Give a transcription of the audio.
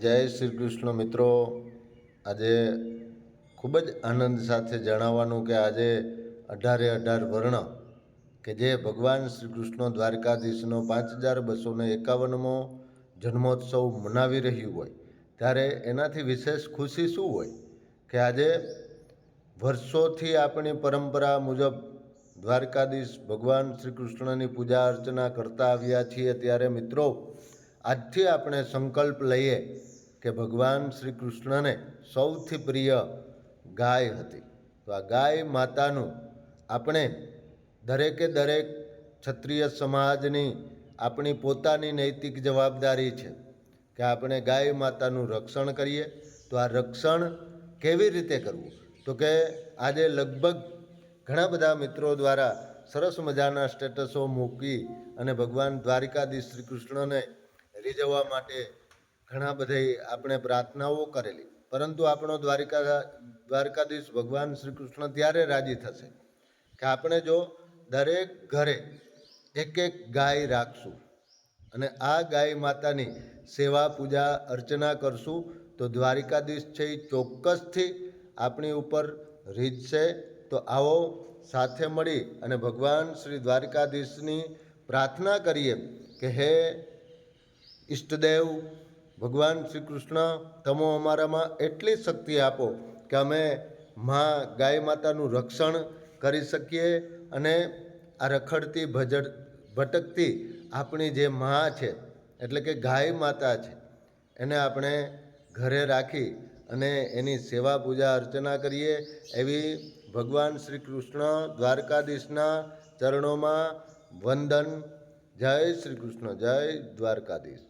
જય શ્રી કૃષ્ણ મિત્રો. આજે ખૂબ જ આનંદ સાથે જણાવવાનું કે આજે અઢારે અઢાર વર્ણ કે જે ભગવાન શ્રી કૃષ્ણ દ્વારકાધીશનો પાંચ હજાર બસો ને એકાવનમો જન્મોત્સવ મનાવી રહ્યું હોય. ત્યારે એનાથી વિશેષ ખુશી શું હોય? કે આજે વર્ષોથી આપણી પરંપરા મુજબ દ્વારકાધીશ ભગવાન શ્રી કૃષ્ણની પૂજા અર્ચના કરતા આવ્યા છીએ. ત્યારે મિત્રો આજથી આપણે સંકલ્પ લઈએ કે ભગવાન શ્રી કૃષ્ણને સૌથી પ્રિય ગાય હતી. તો આ ગાય માતાનું આપણે દરેકે દરેક ક્ષત્રિય સમાજની આપણી પોતાની નૈતિક જવાબદારી છે કે આપણે ગાય માતાનું રક્ષણ કરીએ. તો આ રક્ષણ કેવી રીતે કરવું? તો કે આજે લગભગ ઘણા બધા મિત્રો દ્વારા સરસ મજાના સ્ટેટસો મૂકી અને ભગવાન દ્વારિકાધીશ શ્રી કૃષ્ણને રીઝવવા માટે ઘણા બધી આપણે પ્રાર્થનાઓ કરેલી. પરંતુ આપણો દ્વારિકા, દ્વારકાધીશ ભગવાન શ્રી કૃષ્ણ ત્યારે રાજી થશે કે આપણે જો દરેક ઘરે એક એક ગાય રાખશું અને આ ગાય માતાની સેવા, પૂજા, અર્ચના કરશું, તો દ્વારિકાધીશ છે એ ચોક્કસથી આપણી ઉપર રીતશે તો આવો સાથે મળી અને ભગવાન શ્રી દ્વારકાધીશની પ્રાર્થના કરીએ કે હે ઈષ્ટદેવ, ભગવાન શ્રી કૃષ્ણ તમો અમારામાં એટલી શક્તિ આપો કે અમે મા ગાય માતાનું રક્ષણ કરી શકીએ અને આ રખડતી ભજડ, ભટકતી આપણી જે મા છે, એટલે કે ગાય માતા છે, એને આપણે ઘરે રાખી અને એની સેવા પૂજા અર્ચના કરીએ એવી ભગવાન શ્રી કૃષ્ણ દ્વારકાધીશના ચરણોમાં વંદન. જય શ્રી કૃષ્ણ જય દ્વારકાધીશ.